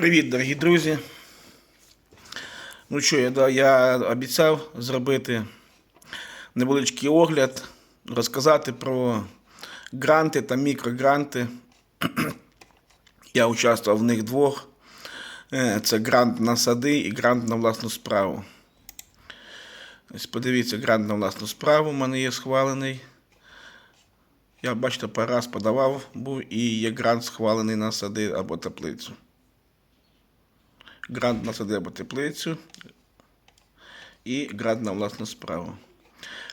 Привіт, дорогі друзі. Ну що, я, я обіцяв зробити невеличкий огляд, розказати про гранти та мікрогранти. Я участвував в них двох. Е, Це грант на сади і грант на власну справу. Ось подивіться, грант на власну справу у мене є схвалений. Я, бачите, раз подавав був і є грант схвалений на сади або теплицю. Грант на сади або теплицю і грант на власну справу.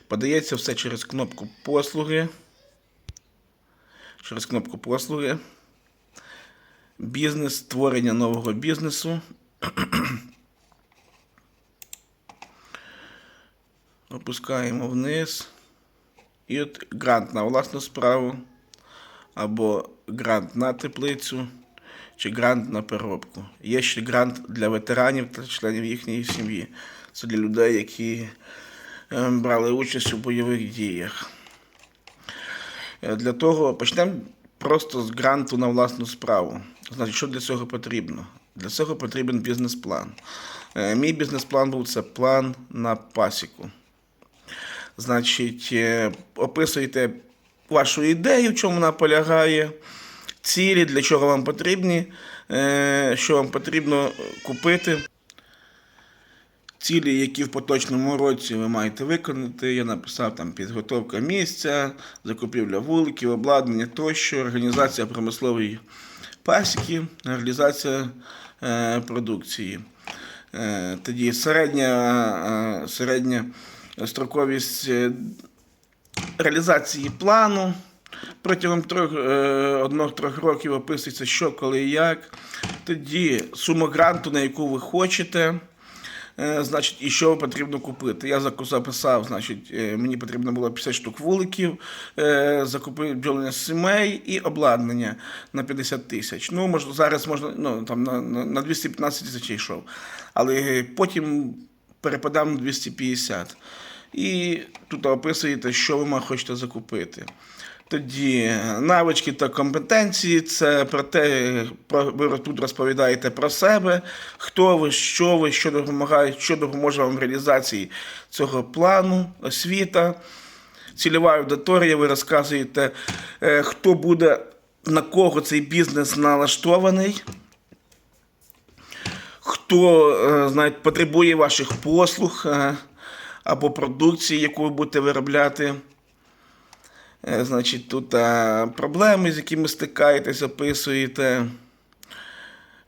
Подається все через кнопку послуги. Через кнопку послуги. Бізнес, створення нового бізнесу. Опускаємо вниз. І от грант на власну справу, або грант на теплицю, чи грант на переробку. Є ще грант для ветеранів та членів їхньої сім'ї. Це для людей, які е, брали участь у бойових діях. Е, Для того почнемо просто з гранту на власну справу. Значить, що для цього потрібно? Для цього потрібен бізнес-план. Е, Мій бізнес-план був це план на пасіку. Значить, е, описуєте вашу ідею, в чому вона полягає, цілі, для чого вам потрібні, е, що вам потрібно купити. Цілі, які в поточному році ви маєте виконати, я написав там підготовка місця, закупівля вуликів, обладнання тощо, організація промислової пасіки, реалізація е, продукції. Е, тоді середня, е, середня строковість е, реалізації плану. Протягом трьох, е, одного-трьох років описується, що, коли і як. Тоді сума гранту, на яку ви хочете, е, значить, і що потрібно купити. Я записав, значить, е, мені потрібно було 50 штук вуликів, закупити бджолення сімей і обладнання на 50 тисяч. Ну, може, зараз можна, ну, там на, на 215 тисяч йшов. Але потім перепадав на 250. І тут описуєте, що ви хочете закупити. Тоді навички та компетенції це про те, про, ви тут розповідаєте про себе, хто ви, що ви, що допомагає, що допоможе вам в реалізації цього плану, освіта, цільова аудиторія, ви розказуєте, е, хто буде, на кого цей бізнес налаштований, хто е, знаєте, потребує ваших послуг е, або продукції, яку ви будете виробляти. Е, Значить, тут а, проблеми, з якими стикаєтесь, описуєте,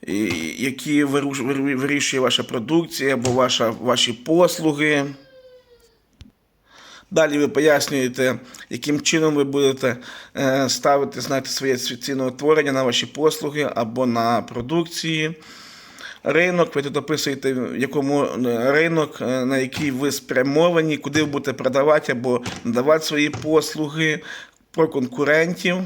і, які вирішує ваша продукція або ваша, ваші послуги. Далі ви пояснюєте, яким чином ви будете е, ставити знаєте, своє ціноутворення на ваші послуги або на продукції. Ринок, ви тут описуєте, якому е, ринок, е, на який ви спрямовані, куди ви будете продавати або надавати свої послуги, про конкурентів.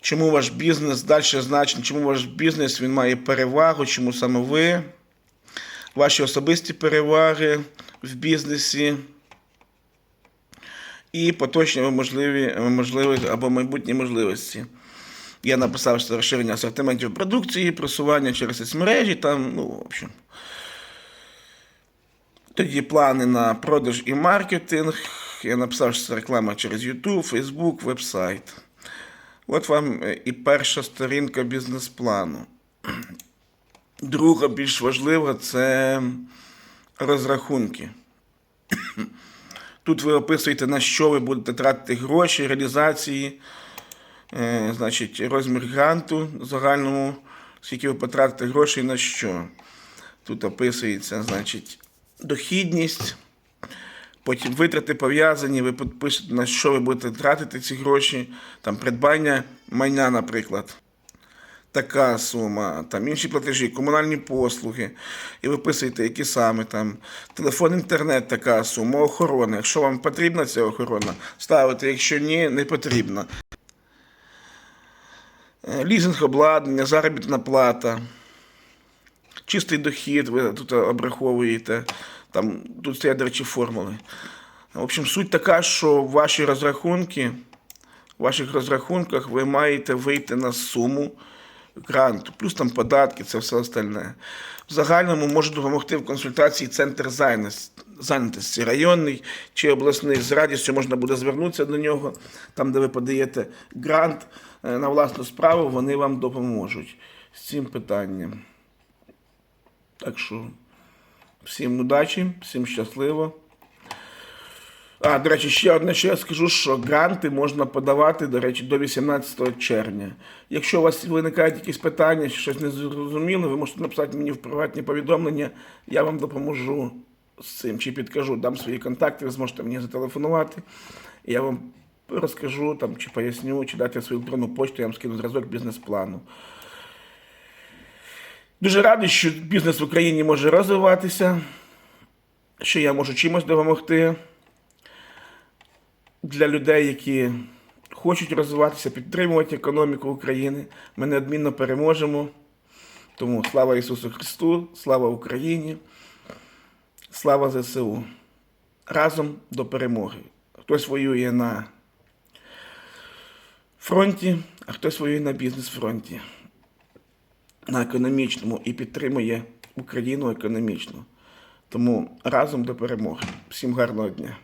Чому ваш бізнес далі значить, чому ваш бізнес він має перевагу, чому саме ви, ваші особисті переваги в бізнесі і поточні можливі, можливі або майбутні можливості. Я написав що розширення асортиментів продукції, просування через соцмережі, там, ну, в общем. Тоді плани на продаж і маркетинг. Я написав, що це реклама через YouTube, Facebook, вебсайт. От вам е, і перша сторінка бізнес-плану. Друга, більш важлива, це розрахунки. Тут ви описуєте, на що ви будете тратити гроші, реалізації. Е, значить, розмір гранту загальному, скільки ви потратите грошей на що. Тут описується, значить, дохідність, потім витрати пов'язані, ви підпишете, на що ви будете тратити ці гроші, там придбання майна, наприклад. Така сума, там інші платежі, комунальні послуги, і ви писуєте, які саме там телефон, інтернет, така сума, охорона. Якщо вам потрібна ця охорона, ставите, якщо ні, не потрібна. Е, Лізинг обладнання, заробітна плата, чистий дохід, ви тут обраховуєте. Там, тут стоять, до речі, формули. В общем, суть така, що ваші розрахунки, ваших розрахунках ви маєте вийти на суму гранту, плюс там податки, це все остальне. В загальному може допомогти в консультації центр зайнятості районний чи обласний. З радістю можна буде звернутися до нього, там, де ви подаєте грант е, на власну справу, вони вам допоможуть з цим питанням. Так що всім удачі, всім щасливо. А, до речі, ще одне, що я скажу, що гранти можна подавати, до речі, до 18 червня. Якщо у вас виникають якісь питання, щось не зрозуміло, ви можете написати мені в приватні повідомлення, я вам допоможу з цим, чи підкажу, дам свої контакти, ви зможете мені зателефонувати. Я вам розкажу там, чи поясню, чи дати свою електронну почту, я вам скину зразок бізнес-плану. Дуже радий, що бізнес в Україні може розвиватися, що я можу чимось допомогти для людей, які хочуть розвиватися, підтримувати економіку України. Ми неодмінно переможемо. Тому слава Ісусу Христу, слава Україні, слава ЗСУ. Разом до перемоги. Хтось воює на фронті, а хтось воює на бізнес-фронті, на економічному і підтримує Україну економічно. Тому разом до перемоги. Всім гарного дня.